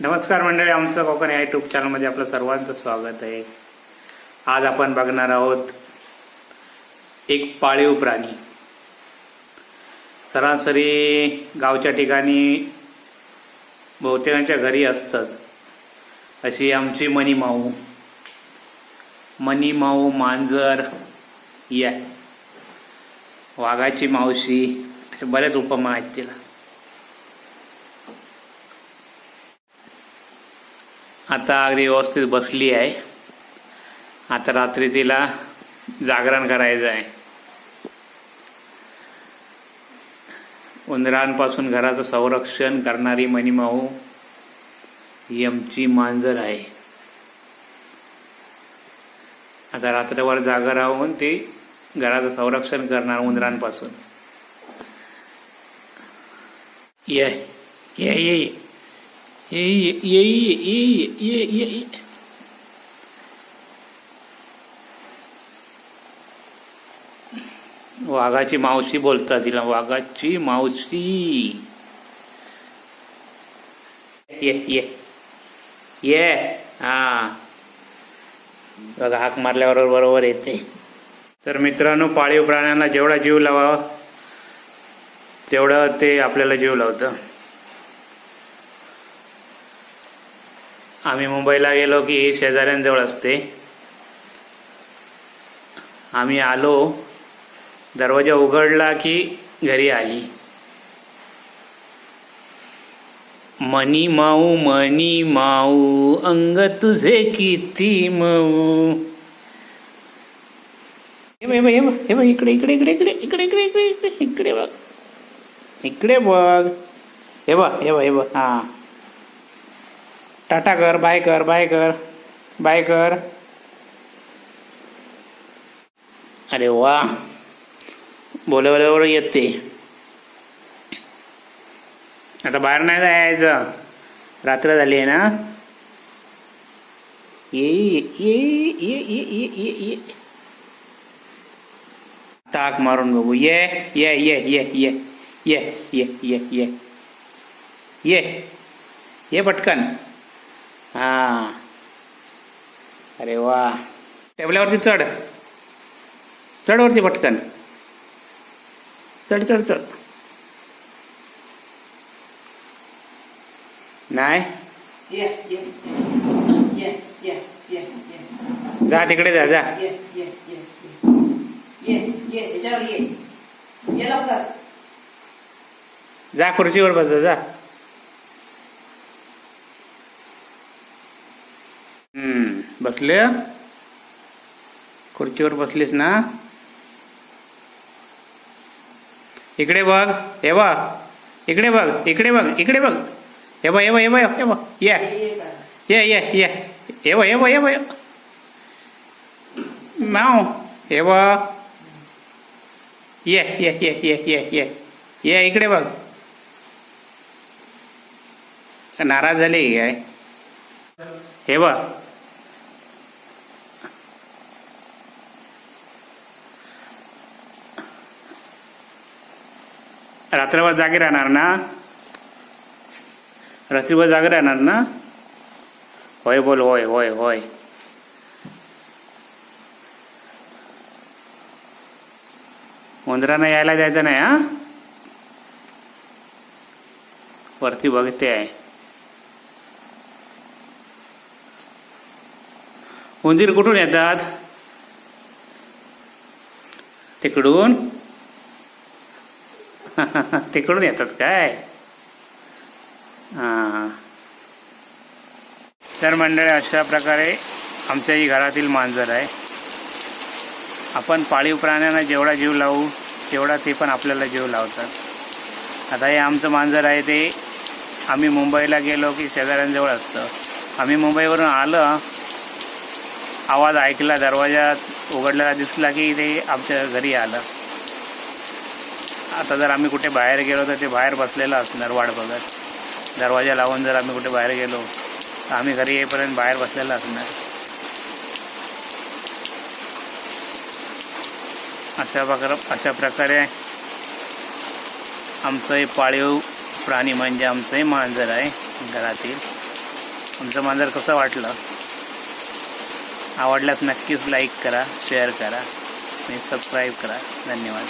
नमस्कार मंडळी आमचं कोकण या युट्यूब चॅनलमध्ये आपलं सर्वांचं स्वागत आहे. आज आपण बघणार आहोत एक पाळीव प्राणी. सरासरी गावच्या ठिकाणी बहुतेकांच्या घरी असतंच. अशी आमची मनीमाऊ मनीमाऊ मांजर या. वाघाची मावशी असे बरेच उपमा आहेत तिला. आता अगदी व्यवस्थित बसली आहे. आता रात्री तिला जागरण करायचं आहे. उंदरांपासून घराचं संरक्षण करणारी मणिमाऊ ही आमची मांजर आहे. आता रात्रभर जागा राहून ती घराचं संरक्षण करणार उंदरांपासून. ये ये ये. 예예 예예 예예 예예 वाघाची मावशी बोलतात तिला वाघाची मावशी. ये ये. ये. हा. बघा हाक मारल्याबरोबर बरोबर येते. तर मित्रांनो पाळीव प्राण्यांना जेवढा जीव लावा तेवढं ते आपल्याला जीव लावतं. आम्ही मुंबईला गेलो की शेजाऱ्यांजवळ असते. आम्ही आलो दरवाजा उघडला की घरी आली. मनी माऊ मनी माऊ अंग तुझे किती मऊ. हे बघ, हे बघ, हे बघ, इकडे इकडे इकडे इकडे इकडे इकडे इकडे इकडे इकडे बघ. इकडे बघ. हे बघ हे बघ हे बघ हा. टाटा कर बाय कर बाय कर बाय कर अरे वा बोलवल्यावर येते आता बाहेर नाही जायचं रात्र झाली आहे ना ये ये ये ये ये ये ये ताक मारून बघू ये ये ये ये ये ये ये ये ये ये ये पटकन हा. अरे वा. टेबलावरती चढ. चढवरती पटकन. चढ चढ चढ. नाही? जा तिकडे जा जा. जा खुर्चीवर बस जा. बसले खुर्चीवर बसलीस ना? इकडे बघ हे बघ इकडे बघ इकडे बघ इकडे बघ. हे बघ हे बघ हे बघ हे बघ ये. ये ये ये. ये हे बघ हे बघ हे बघ. नाव हे बघ. ये ये ये ये ये ये. ये इकडे बघ. नाराज झाली काय? हे बघ. रात्रभर जागे राहणार ना? रात्रीभर जागे राहणार ना? होय बोल होय होय होय. उंदरांना यायला द्यायचं नाही हा? वरती बघते. आहे उंदीर कुठून येतात? तिकडून? तिकडून येतात काय? हा. तर मंडळी अशा प्रकारे आमच्याही घरातील मांजर आहे. आपण पाळीव प्राण्यांना जेवढा जीव लावू तेवढा ते पण आपल्याला जीव लावतात. आता हे आमचं मांजर आहे ते आम्ही मुंबईला गेलो की शेजाऱ्यांजवळ असतं. आम्ही मुंबईवरून आलं आवाज ऐकला दरवाजा उघडलेला दिसला की ते आमच्या घरी आलं. आता जर आम्ही कुठे बाहेर गेलो तर ते बाहेर बसलेलं असणार वाट बघत. दरवाजा लावून जर आम्ही कुठे बाहेर गेलो तर आम्ही घरी येईपर्यंत बाहेर बसलेलं असणार. अशा प्रकार अशा प्रकारे आमचं हे पाळीव प्राणी म्हणजे आमचं हे मांजर आहे घरातील. आमचं मांजर कसं वाटलं? आवडल्यास नक्कीच लाईक करा शेअर करा आणि सबस्क्राईब करा. धन्यवाद.